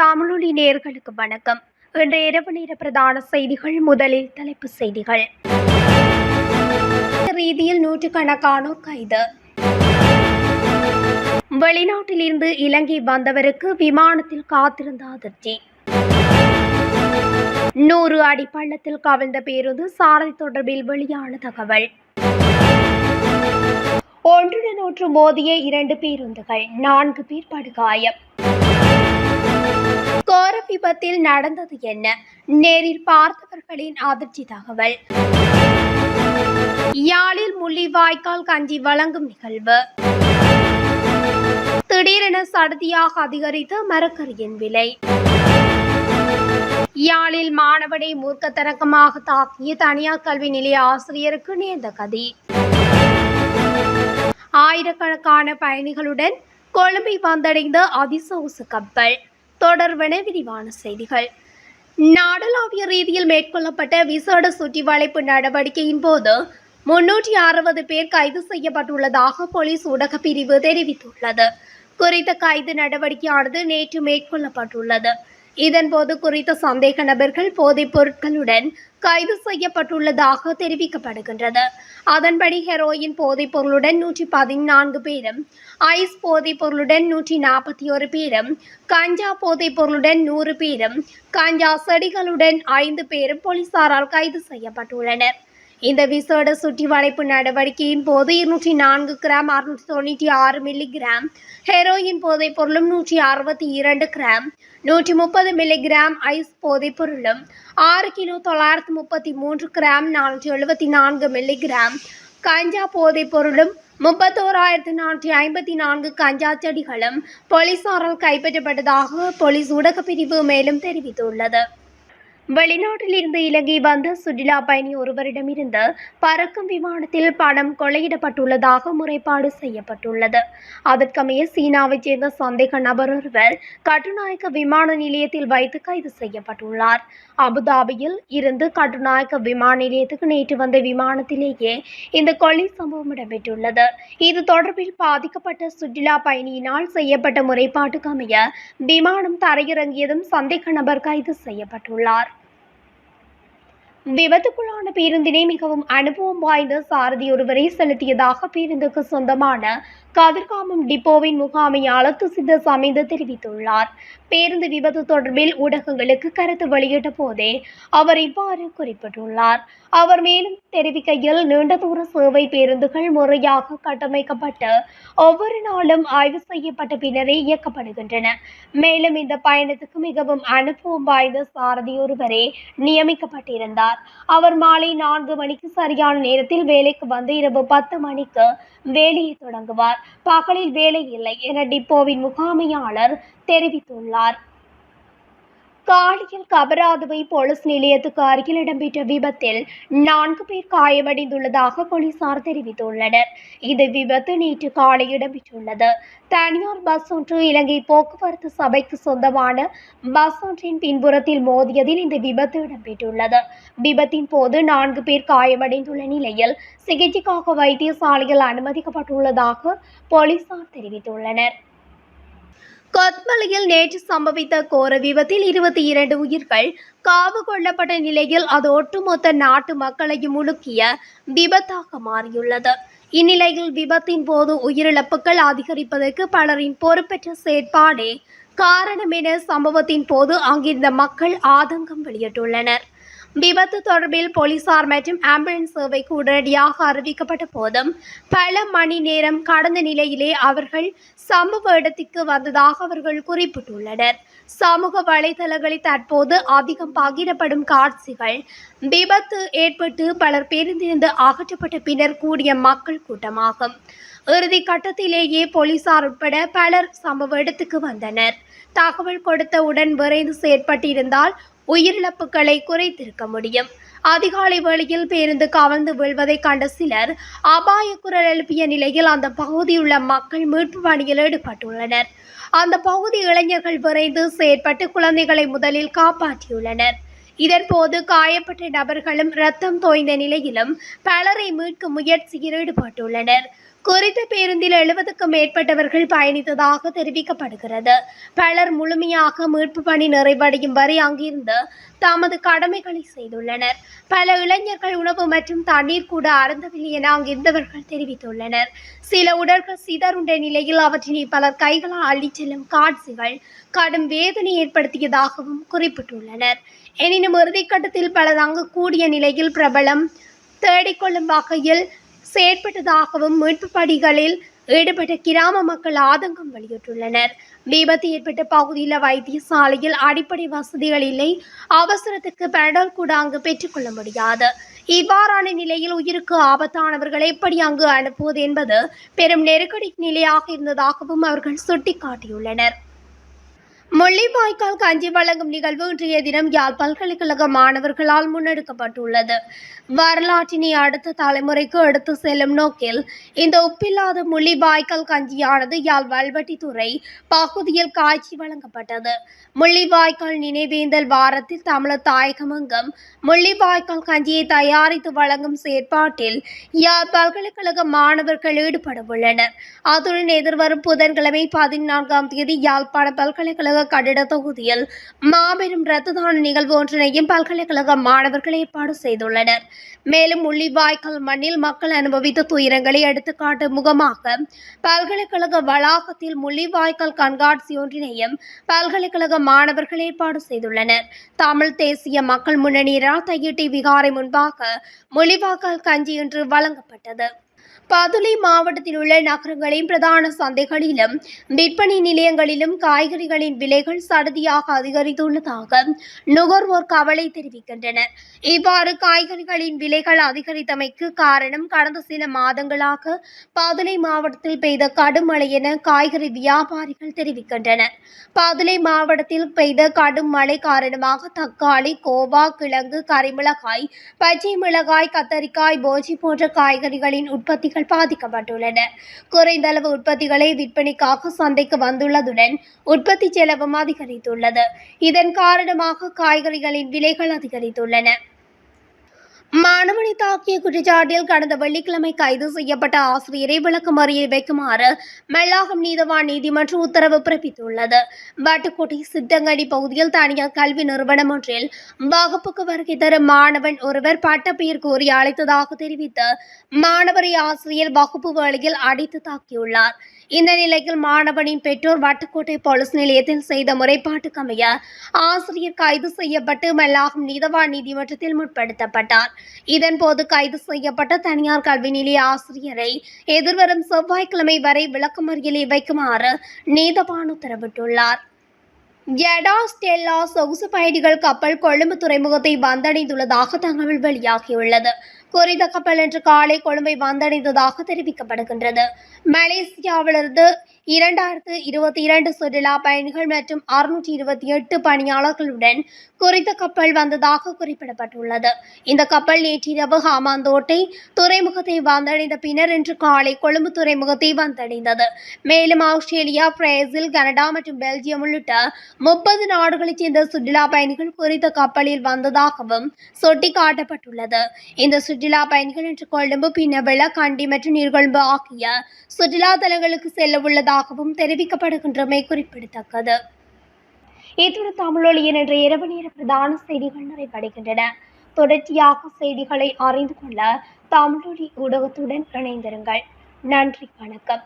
தமிழொலி நேர்களுக்கு வணக்கம். இன்று இரவு நேர பிரதான செய்திகள் முதலில் தலைப்புச் செய்திகள். ரீதியில் நூற்றுக்கணக்கானோர் கைது. வெளிநாட்டிலிருந்து இலங்கை வந்தவருக்கு விமானத்தில் காத்திருந்த அதிர்ச்சி. நூறு அடி பள்ளத்தில் கவிழ்ந்த பேருந்து சாரதி தொடர்பில் வெளியான தகவல். ஒன்றுடன் ஒன்று மோதிய இரண்டு பேருந்துகள் நான்கு பேர் படுகாயம். கோர விபத்தில் நடந்தது என்ன? நேரில் பார்த்தவர்களின் அதிர்ச்சி தகவல். யாழில் முள்ளிவாய்க்கால் கஞ்சி வழங்கும் நிகழ்வு. திடீரென சடதியாக அதிகரித்து மரக்கரியின் விலை. யாழில் மாணவனை மூர்க்கத்தனக்கமாக தாக்கிய தனியார் கல்வி நிலைய ஆசிரியருக்கு நேர்ந்த கதி. ஆயிரக்கணக்கான பயணிகளுடன் கொழும்பை வந்தடைந்த அதிசொகுசு கப்பல். தொடர்பென விரிவான செய்திகள். நாடளாவிய ரீதியில் மேற்கொள்ளப்பட்ட விசேட சுற்றிவளைப்பு நடவடிக்கையின் போது முன்னூற்றி அறுபது பேர் கைது செய்யப்பட்டுள்ளதாக போலீஸ் ஊடக பிரிவு தெரிவித்துள்ளது. குறித்த கைது நடவடிக்கையானது நேற்று மேற்கொள்ளப்பட்டுள்ளது. இதன்போது குறித்த சந்தேக நபர்கள் போதைப் பொருட்களுடன் கைது செய்யப்பட்டுள்ளதாக தெரிவிக்கப்படுகின்றது. அதன்படி ஹெரோயின் போதைப் பொருளுடன் நூற்றி பதினான்கு பேரும் ஐஸ் போதைப் பொருளுடன் நூற்றி நாற்பத்தி ஒரு பேரும் கஞ்சா போதைப் பொருளுடன் நூறு பேரும் கஞ்சா செடிகளுடன் ஐந்து பேரும் போலீசாரால் கைது செய்யப்பட்டுள்ளனர். இந்த விசேட சுற்றி வளைப்பு நடவடிக்கையின் போது இருநூற்றி நான்கு கிராம் அறுநூற்றி தொண்ணூற்றி ஆறு மில்லிகிராம் ஹெரோயின் போதைப் பொருளும் நூற்றி அறுபத்தி இரண்டு கிராம் நூற்றி முப்பது மில்லிகிராம் ஐஸ் போதைப் பொருளும் ஆறு கிலோ தொள்ளாயிரத்து முப்பத்தி மூன்று கிராம் நானூற்றி எழுபத்தி நான்கு மில்லிகிராம் கஞ்சா போதைப் பொருளும் முப்பத்தோராயிரத்து நானூற்றி ஐம்பத்தி நான்கு கஞ்சா செடிகளும் போலீசாரால் கைப்பற்றப்பட்டதாக போலீஸ் ஊடகப் பிரிவு மேலும் தெரிவித்துள்ளது. வெளிநாட்டிலிருந்து இலங்கை வந்த சுற்றுலா பயணி ஒருவரிடமிருந்து பறக்கும் விமானத்தில் பணம் கொள்ளையிடப்பட்டுள்ளதாக முறைப்பாடு செய்யப்பட்டுள்ளது. அதற்கமைய சீனாவைச் சேர்ந்த சந்தேக நபர் ஒருவர் கட்டுநாயக்க விமான நிலையத்தில் வைத்து கைது செய்யப்பட்டுள்ளார். அபுதாபியில் இருந்து கட்டுநாயக்க விமான நிலையத்துக்கு நேற்று வந்த விமானத்திலேயே இந்த கொள்ளை சம்பவம் இடம்பெற்றுள்ளது. இது தொடர்பில் பாதிக்கப்பட்ட சுற்றுலா பயணியினால் செய்யப்பட்ட முறைப்பாட்டுக்கு அமைய விமானம் தரையிறங்கியதும் சந்தேக நபர் கைது செய்யப்பட்டுள்ளார். விபத்துக்குள்ளான பேருந்தினை மிகவும் அனுபவம் வாய்ந்த சாரதி ஒருவரை செலுத்தியதாக பேருந்துக்கு சொந்தமான கதிர்காமம் டிப்போவின் முகாமையாளர் துசித சமீத தெரிவித்துள்ளார். பேருந்து விபத்து தொடர்பில் ஊடகங்களுக்கு கருத்து வெளியிட்ட போதே அவர் இவ்வாறு குறிப்பிட்டுள்ளார். அவர் மேலும் தெரிவிக்கையில் நீண்ட தூர சேவை பேருந்துகள் முறையாக கட்டமைக்கப்பட்டு ஒவ்வொரு நாளும் ஆய்வு செய்யப்பட்ட பின்னரே இயக்கப்படுகின்றன. மேலும் இந்த பயணத்துக்கு மிகவும் அனுபவம் வாய்ந்த சாரதி ஒருவரே நியமிக்கப்பட்டிருந்தார். அவர் மாலை நான்கு மணிக்கு சரியான நேரத்தில் வேலைக்கு வந்து இரவு பத்து மணிக்கு வேலையை தொடங்குவார். பகலில் வேலை இல்லை என டிப்போவின் முகாமையாளர் தெரிவித்துள்ளார். காலியில் கபராதுவை போலீஸ் நிலையத்துக்கு அருகில் இடம்பெற்ற விபத்தில் நான்கு பேர் காயமடைந்துள்ளதாக போலீசார் தெரிவித்துள்ளனர். இந்த விபத்து நேற்று காலை இடம்பெற்றுள்ளது. தனியார் பஸ் ஒன்று இலங்கை போக்குவரத்து சபைக்கு சொந்தமான பஸ் ஒன்றின் பின்புறத்தில் மோதியதில் இந்த விபத்து இடம்பெற்றுள்ளது. விபத்தின் போது நான்கு பேர் காயமடைந்துள்ள நிலையில் சிகிச்சைக்காக வைத்தியசாலையில் அனுமதிக்கப்பட்டுள்ளதாக போலீசார் தெரிவித்துள்ளனர். கொத்மலையில் நேற்று சம்பவித்த கோர விபத்தில் இருபத்தி இரண்டு உயிர்கள் காவு கொள்ளப்பட்ட நிலையில் அது ஒட்டுமொத்த நாட்டு மக்களையும் முழுக்கிய விபத்தாக மாறியுள்ளது. இந்நிலையில் விபத்தின் போது உயிரிழப்புகள் அதிகரிப்பதற்கு பலரின் பொறுப்பற்ற செயற்பாடே காரணம் என சம்பவத்தின் போது அங்கிருந்த மக்கள் ஆதங்கம் வெளியிட்டுள்ளனர். விபத்து தொடர்பில் போலீசார் மற்றும் ஆம்புலன்ஸ் சேவைக்கு உடனடியாக அறிவிக்கப்பட்ட போதும் பல மணி நேரம் கடந்த நிலையிலே அவர்கள் சம்பவ இடத்திற்கு வந்ததாக அவர்கள் குறிப்பிட்டுள்ளனர். சமூக வலைதளங்களில் தற்போது அதிகம் பகிரப்படும் காட்சிகள் விபத்து ஏற்பட்டு பலர் பேருந்திருந்து அகற்றப்பட்ட பின்னர் கூடிய மக்கள் கூட்டமாகும். இறுதி கட்டத்திலேயே போலீசார் உட்பட பலர் சம்பவ இடத்துக்கு வந்தனர். தகவல் கொடுத்தவுடன் விரைந்து செயற்பட்டிருந்தால் உயிரிழப்புகளை குறைத்திருக்க முடியும். அதிகாலை வேளையில் பேருந்து கவர்ந்து விழுவதை கண்ட சிலர் அபாய குரல் எழுப்பிய நிலையில் அந்த பகுதியுள்ள மக்கள் மீட்பு பணியில் ஈடுபட்டுள்ளனர். அந்த பகுதி இளைஞர்கள் விரைந்து செயற்பட்டு குழந்தைகளை முதலில் காப்பாற்றியுள்ளனர். இதன்போது காயப்பட்ட நபர்களும் ரத்தம் தோய்ந்த நிலையிலும் பலரை மீட்கும் முயற்சியில் ஈடுபட்டுள்ளனர். குறித்த பேருந்தில் எழுபதுக்கும் மேற்பட்டவர்கள் பயணித்ததாக தெரிவிக்கப்படுகிறது. பலர் முழுமையாக மீட்பு பணி நிறைவடையும் வரை அங்கிருந்து தமது கடமைகளை செய்துள்ளனர். பல இளைஞர்கள் உணவு மற்றும் தண்ணீர் கூட அருந்தவில்லை என அங்கிருந்தவர்கள் தெரிவித்துள்ளனர். சில உடல்கள் சிதறுண்ட நிலையில் அவற்றினை பலர் கைகளால் அள்ளிச் செல்லும் காட்சிகள் கடும் வேதனை ஏற்படுத்தியதாகவும் குறிப்பிட்டுள்ளனர். எனினும் இறுதிக்கட்டத்தில் பலர் அங்கு கூடிய நிலையில் பிரபலம் தேடிக்கொள்ளும் வகையில் செயற்பட்டதாகவும் மீட்பு பணிகளில் ஈடுபட்ட கிராம மக்கள் ஆதங்கம் வெளியிட்டுள்ளனர். விபத்து ஏற்பட்ட பகுதியில் வைத்தியசாலையில் அடிப்படை வசதிகள் இல்லை. அவசரத்துக்கு பெடல் கூட அங்கு பெற்றுக்கொள்ள முடியாது. இவ்வாறான நிலையில் உயிருக்கு ஆபத்தானவர்களை எப்படி அங்கு அனுப்புவது என்பது பெரும் நெருக்கடி நிலையாக இருந்ததாகவும் அவர்கள் சுட்டிக்காட்டியுள்ளனர். முள்ளிவாய்க்கால் கஞ்சி வழங்கும் நிகழ்வு இன்றைய தினம் யாழ் பல்கலைக்கழக மாணவர்களால் முன்னெடுக்கப்பட்டுள்ளது. வரலாற்றினை அடுத்த தலைமுறைக்கு எடுத்து செல்லும் நோக்கில் இந்த உப்பில்லாத முள்ளிவாய்க்கால் கஞ்சியானது யாழ் வல்வெட்டித்துறை பகுதியில் காய்ச்சி வழங்கப்பட்டது. முள்ளிவாய்க்கால் நினைவேந்தல் வாரத்தில் தமிழர் தாயகமங்கம் முள்ளிவாய்க்கால் கஞ்சியை தயாரித்து வழங்கும் செயற்பாட்டில் யாழ் பல்கலைக்கழக மாணவர்கள் ஈடுபட உள்ளனர் அத்துடன் எதிர்வரும் புதன்கிழமை பதினான்காம் தேதி யாழ்ப்பாண பல்கலைக்கழக கட்டிட தொகுதியில் மாபெரும் ரத்ததான நிகழ்வு ஒன்றினையும் பல்கலைக்கழக மாணவர்கள் ஏற்பாடு செய்துள்ளனர். மேலும் முள்ளிவாய்க்கால் மண்ணில் மக்கள் அனுபவித்த துயரங்களை எடுத்துக்காட்டு முகமாக பல்கலைக்கழக வளாகத்தில் முள்ளிவாய்க்கால் கண்காட்சி ஒன்றினையும் பல்கலைக்கழக மாணவர்கள் ஏற்பாடு செய்துள்ளனர். தமிழ் தேசிய மக்கள் முன்னணி ராத்தையிட்டி விகாரை முன்பாக முள்ளிவாய்க்கால் கஞ்சி இன்று வழங்கப்பட்டது. பதுளை மாவட்டத்தில் உள்ள நகரங்களின் பிரதான சந்தைகளிலும் விற்பனை நிலையங்களிலும் காய்கறிகளின் விலைகள் சடுதியாக அதிகரித்துள்ளதாக நுகர்வோர் கவலை தெரிவிக்கின்றனர் இவ்வாறு காய்கறிகளின் விலைகள் அதிகரித்தமைக்கு காரணம் கடந்த சில மாதங்களாக பதுளை மாவட்டத்தில் பெய்த கடும் மழை என காய்கறி வியாபாரிகள் தெரிவிக்கின்றனர் பதுளை மாவட்டத்தில் பெய்த கடும் மழை காரணமாக தக்காளி கோவா கிழங்கு கரிமிளகாய் பச்சை மிளகாய் கத்தரிக்காய் போஜி போன்ற காய்கறிகளின் உற்பத்திகள் பாதிக்கப்பட்டுள்ளன. குறைந்த அளவு உற்பத்திகளை விற்பனைக்காக சந்தைக்கு வந்துள்ளதுடன் உற்பத்தி செலவும் அதிகரித்துள்ளது. இதன் காரணமாக காய்கறிகளின் விலைகள் அதிகரித்துள்ளன. மாணவனை தாக்கிய குற்றச்சாட்டில் கடந்த வெள்ளிக்கிழமை கைது செய்யப்பட்ட ஆசிரியரை விளக்கமறியல் வைக்குமாறு மெல்லாகம் நீதவான் நீதிமன்றம் உத்தரவு பிறப்பித்துள்ளது. வட்டுக்கோட்டை சித்தங்கடி பகுதியில் தனியார் கல்வி நிறுவனம் ஒன்றில் வகுப்புக்கு வருகை தரும் மாணவன் ஒருவர் பட்டப்பெயர் கோரி அழைத்ததாக தெரிவித்து மாணவரை ஆசிரியர் வகுப்பு வேளையில் அடித்து தாக்கியுள்ளார். இந்த நிலையில் மாணவனின் பெற்றோர் வட்டுக்கோட்டை போலீஸ் நிலையத்தில் செய்த முறைப்பாட்டுக்கமைய ஆசிரியர் கைது செய்யப்பட்டு மெல்லாகம் நீதவான் நீதிமன்றத்தில் முற்படுத்தப்பட்டார். இதன்போது கைது செய்யப்பட்ட தனியார் கல்வி நிலைய ஆசிரியரை எதிர்வரும் செவ்வாய்க்கிழமை வரை விளக்கமறியலில் வைக்குமாறு நீதவான் உத்தரவிட்டுள்ளார். ஜெடா ஸ்டெல்லா சொகுசு பயணிகள் கப்பல் கொழும்பு துறைமுகத்தை வந்தடைந்துள்ளதாக தகவல் வெளியாகியுள்ளது. குறித்த கப்பல் இன்று காலை கொழும்பை வந்தடைந்ததாக தெரிவிக்கப்படுகின்றது. மலேசியாவிலிருந்து இரண்டாயிரத்து இருபத்தி இரண்டு சுற்றுலா பயணிகள் மற்றும் அறுநூற்றி இருபத்தி எட்டு பணியாளர்களுடன் குறித்த கப்பல் வந்ததாக குறிப்பிடப்பட்டுள்ளது. இந்த கப்பல் நேற்றிரவு ஹாமாந்தோட்டை துறைமுகத்தை வந்தடைந்த பின்னர் இன்று காலை கொழும்பு துறைமுகத்தை வந்தடைந்தது. மேலும் ஆஸ்திரேலியா பிரேசில் கனடா மற்றும் பெல்ஜியம் உள்ளிட்ட முப்பது நாடுகளைச் சேர்ந்த சுற்றுலா பயணிகள் குறித்த கப்பலில் வந்ததாகவும் சுட்டிக்காட்டப்பட்டுள்ளது. இந்த சுற்றுலா பயணிகள் இன்று கொழும்பு பின்னவெள கண்டி மற்றும் நீர்கொழும்பு ஆகிய சுற்றுலா தலங்களுக்கு செல்ல உள்ளதாகவும் தெரிவிக்கப்படுகின்றமை குறிப்பிடத்தக்கது. இத்துடன் தமிழொலியின் என்ற இரவு நேர பிரதான செய்திகள் நிறைவடைகின்றன. தொடர்ச்சியாக செய்திகளை அறிந்து கொள்ள தமிழொலி ஊடகத்துடன் இணைந்திருங்கள். நன்றி வணக்கம்.